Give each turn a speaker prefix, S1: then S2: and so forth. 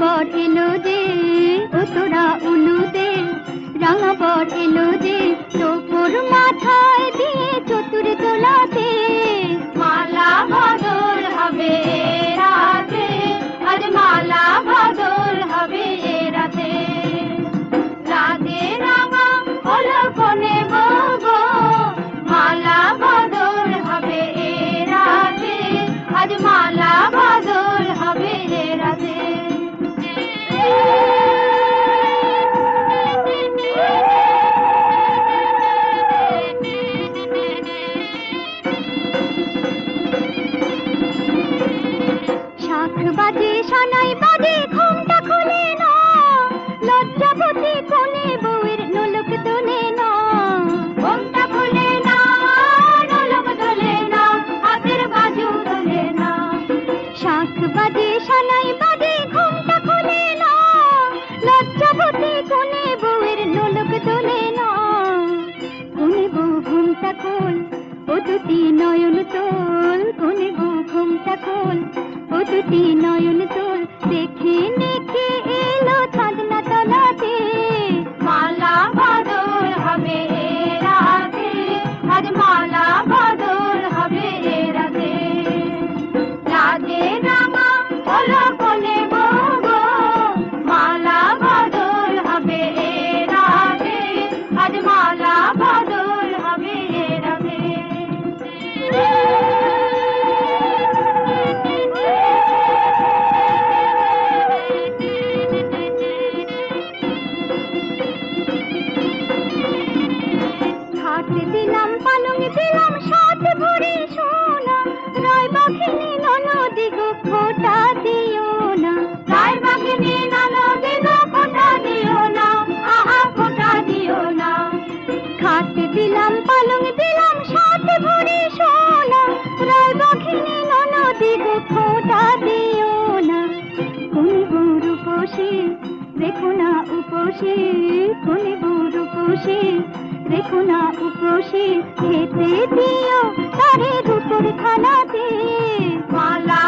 S1: বর এলো যে উলুদে রাঙা এলো যে তোপর মাথায় দিয়ে চতুর তোলাতে। মালা বদল হবে আজ মালা বদল হবে রাতে। রাঙা কোনে মালা হবে মালা দুটি নয়ন তোল কোনে বউ ঘুমটা খোল। ও দুটি নয়ন তোল দেখে খাট দিলাম, পালং দিলাম, সাত ভরে সোনা রায় বাঘিনী ননদি গো খোটা দিও না। রায় বাঘিনী ননদি গো খোটা দিও না। আহা খোটা দিও না। খাট দিলাম, পালং দিলাম, সাত ভরে সোনা রায় বাঘিনী ননদি গো খোটা দিও না। কোন বউর উপসে দেখো না উপসে, কোন দেখো না উপসে খেতে দিও তারে দুপুর খানাতে মালা